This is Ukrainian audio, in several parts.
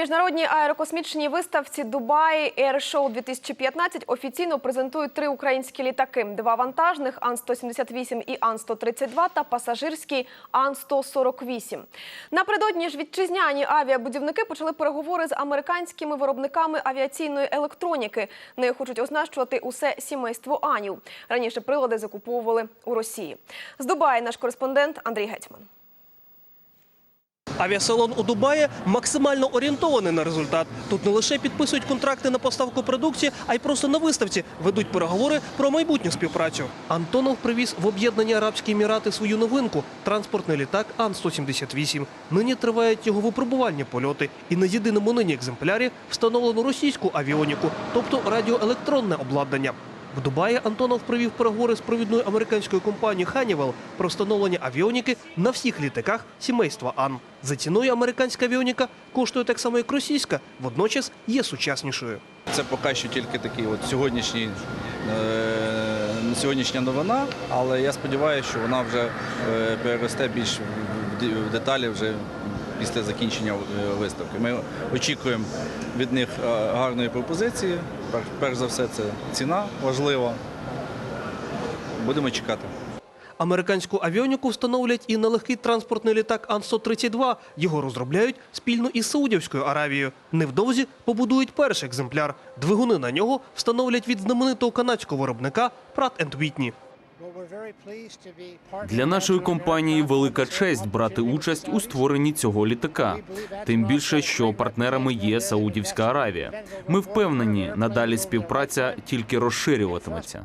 міжнародній аерокосмічній виставці Дубай Air Show 2015 офіційно презентують три українські літаки: два вантажних Ан-178 і Ан-132 та пасажирський Ан-148. Напередодні ж вітчизняні авіабудівники почали переговори з американськими виробниками авіаційної електроніки. Нею хочуть оснащувати усе сімейство Анів. Раніше прилади закуповували у Росії. З Дубаї наш кореспондент Андрій Гетьман. Авіасалон у Дубаї максимально орієнтований на результат. Тут не лише підписують контракти на поставку продукції, а й просто на виставці ведуть переговори про майбутню співпрацю. Антонов привіз в об'єднані Арабські Емірати свою новинку транспортний літак Ан-178. Нині тривають його випробувальні польоти, і на єдиному нині екземплярі встановлено російську авіоніку, тобто радіоелектронне обладнання. В Дубаї Антонов провів переговори з провідною американською компанією Honeywell про встановлення авіоніки на всіх літаках сімейства Ан. За ціною американська авіоніка коштує так само, як російська, водночас є сучаснішою. Це поки що тільки такий от сьогоднішній, е, сьогоднішня новина, але я сподіваюся, що вона вже е, переросте більш в деталі вже після закінчення е, виставки. Ми очікуємо від них гарної пропозиції. Пер- Перш за все, це ціна важлива. Будемо чекати. Американську авіоніку встановлять і на легкий транспортний літак Ан-132. Його розробляють спільно із Саудівською Аравією. Невдовзі побудують перший екземпляр. Двигуни на нього встановлять від знаменитого канадського виробника Pratt Whitney. Для нашої компанії велика честь брати участь у створенні цього літака. Тим більше, що партнерами є Саудівська Аравія. Ми впевнені, надалі співпраця тільки розширюватиметься.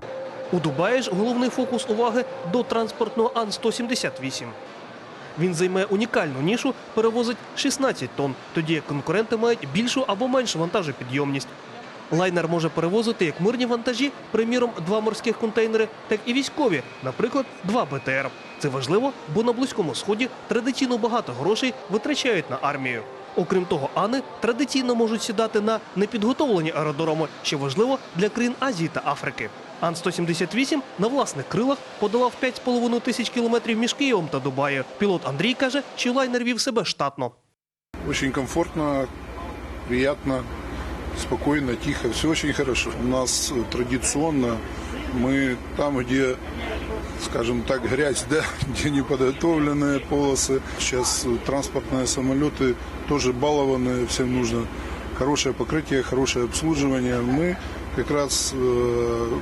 У Дубаї ж головний фокус уваги до транспортного Ан-178. Він займає унікальну нішу, перевозить 16 тонн, тоді як конкуренти мають більшу або меншу вантажопідйомність. Лайнер може перевозити як мирні вантажі, приміром, два морських контейнери, так і військові, наприклад, два БТР. Це важливо, бо на Близькому Сході традиційно багато грошей витрачають на армію. Окрім того, Ани традиційно можуть сідати на непідготовлені аеродроми, що важливо для країн Азії та Африки. Ан-178 на власних крилах подолав 5,5 тисяч кілометрів між Києвом та Дубаєм. Пілот Андрій каже, що лайнер вів себе штатно. Очень комфортно, приятно, спокойно, тихо, все очень хорошо. У нас э, традиционно мы там, где, скажем так, грязь, да, где неподготовленные полосы. Сейчас э, транспортные самолеты тоже балованные, всем нужно хорошее покрытие, хорошее обслуживание. Мы как раз э,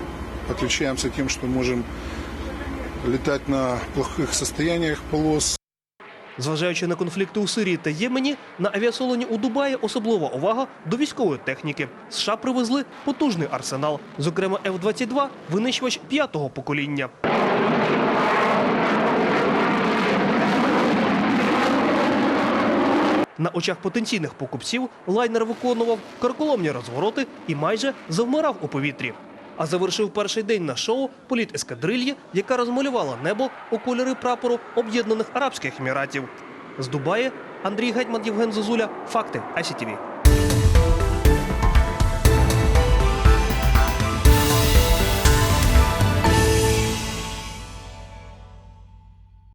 отличаемся тем, что можем летать на плохих состояниях полос, Зважаючи на конфлікти у Сирії та Ємені, на авіасалоні у Дубаї особлива увага до військової техніки. США привезли потужний арсенал, зокрема F-22 – винищувач п'ятого покоління. На очах потенційних покупців лайнер виконував карколомні розвороти і майже завмирав у повітрі. А завершив перший день на шоу політ ескадрильї, яка розмалювала небо у кольори прапору Об'єднаних Арабських Еміратів. З Дубаї Андрій Гетьман, Євген Зозуля. Факти ICTV.